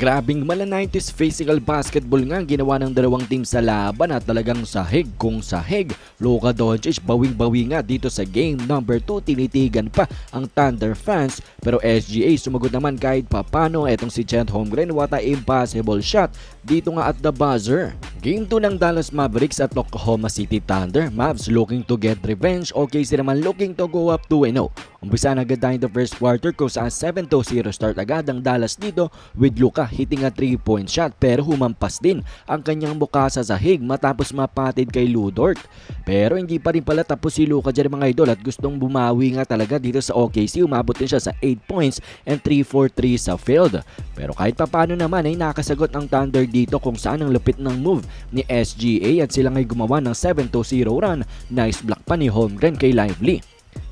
Grabing mala 90s physical basketball nga ginawa ng dalawang team sa laban at talagang sahig kung sahig. Luka Doncic bawing-bawi nga dito sa game number 2 tinitigan pa ang Thunder fans pero SGA sumagot naman kahit papano etong si Chet Holmgren what a impossible shot dito nga at the buzzer. Game 2 ng Dallas Mavericks at Oklahoma City Thunder. Mavs looking to get revenge. OKC naman looking to go up 2-0. Umpisa na agad tayo the first quarter kung saan 7-0 start agad ang Dallas dito with Luka hitting a 3-point shot pero humampas din ang kanyang mukha sa sahig matapos mapatid kay Ludort. Pero hindi pa rin pala tapos si Luka dyan mga idol at gustong bumawi nga talaga dito sa OKC. Umabot din siya sa 8 points and 3-4-3 sa field. Pero kahit papano naman ay nakasagot ang Thunder dito kung saan ang lupit ng move ni SGA at sila ngay gumawa ng 7-0 run. Nice block pa ni Holmgren kay Lively.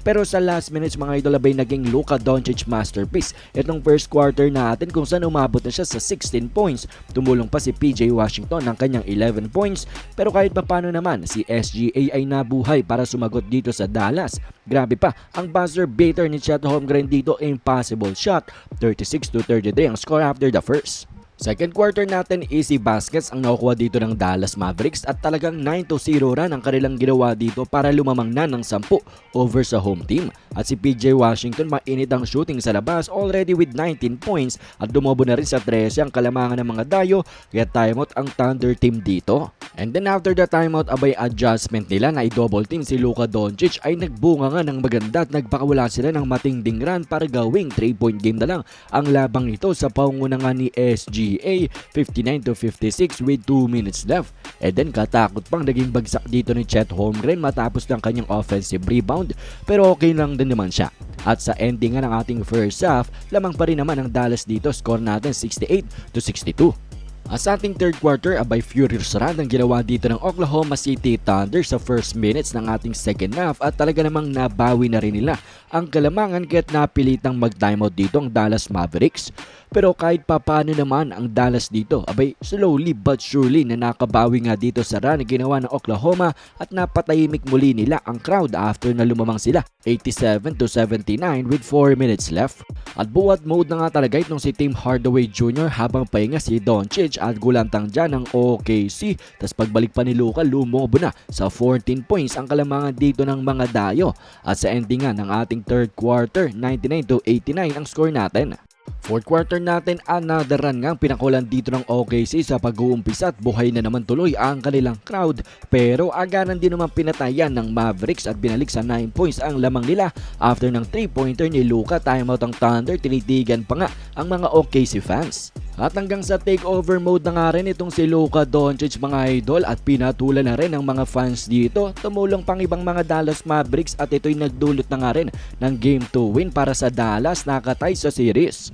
Pero sa last minutes mga idol abay naging Luka Doncic masterpiece. Itong first quarter natin kung saan umabot na siya sa 16 points. Tumulong pa si PJ Washington ng kanyang 11 points. Pero kahit pa paano naman si SGA ay nabuhay para sumagot dito sa Dallas. Grabe pa, ang buzzer beater ni Chet Holmgren dito impossible shot. 36 to 33 ang score after the first. Second quarter natin, easy baskets ang nakukuha dito ng Dallas Mavericks at talagang 9-0 run ang kanilang ginawa dito para lumamang na ng 10 over sa home team. At si PJ Washington mainit ang shooting sa labas already with 19 points at dumobo na rin sa 13 ang kalamangan ng mga dayo kaya timeout ang Thunder team dito. And then after the timeout abay adjustment nila na i-double team si Luka Doncic ay nagbunga nga ng maganda at nagpakawala sila ng matinding run para gawing 3 point game na lang ang labang ito sa paungunangan ni SG PGA 59 to 56 with 2 minutes left. And then katakot pang naging bagsak dito ni Chet Holmgren matapos ng kanyang offensive rebound pero okay lang din naman siya. At sa ending nga ng ating first half, lamang pa rin naman ang Dallas dito. Score natin 68 to 62. At sa ating third quarter, abay furious run ang ginawa dito ng Oklahoma City Thunder sa first minutes ng ating second half at talaga namang nabawi na rin nila ang kalamangan kaya't napilitang mag-timeout dito ang Dallas Mavericks. Pero kahit papano naman ang Dallas dito, abay slowly but surely na nakabawi nga dito sa run na ginawa ng Oklahoma at napatahimik muli nila ang crowd after na lumamang sila 87 to 79 with 4 minutes left. At buwat mode na nga talaga itong si Tim Hardaway Jr. habang pahinga si Doncic at gulantang dyan ng OKC. Tapos pagbalik pa ni Luka, lumobo na sa 14 points ang kalamangan dito ng mga dayo. At sa ending nga ng ating third quarter, 99 to 89 ang score natin. Fourth quarter natin, another run nga ang pinakulan dito ng OKC sa pag-uumpisa at buhay na naman tuloy ang kanilang crowd. Pero agaran din naman pinatayan ng Mavericks at binalik sa 9 points ang lamang nila after ng 3-pointer ni Luka. Timeout ang Thunder, tinitigan pa nga ang mga OKC fans. At hanggang sa takeover mode na nga rin itong si Luka Doncic mga idol at pinatulan na rin ang mga fans dito. Tumulong pang ibang mga Dallas Mavericks at ito'y nagdulot na nga rin ng Game 2 win para sa Dallas nakatay sa series.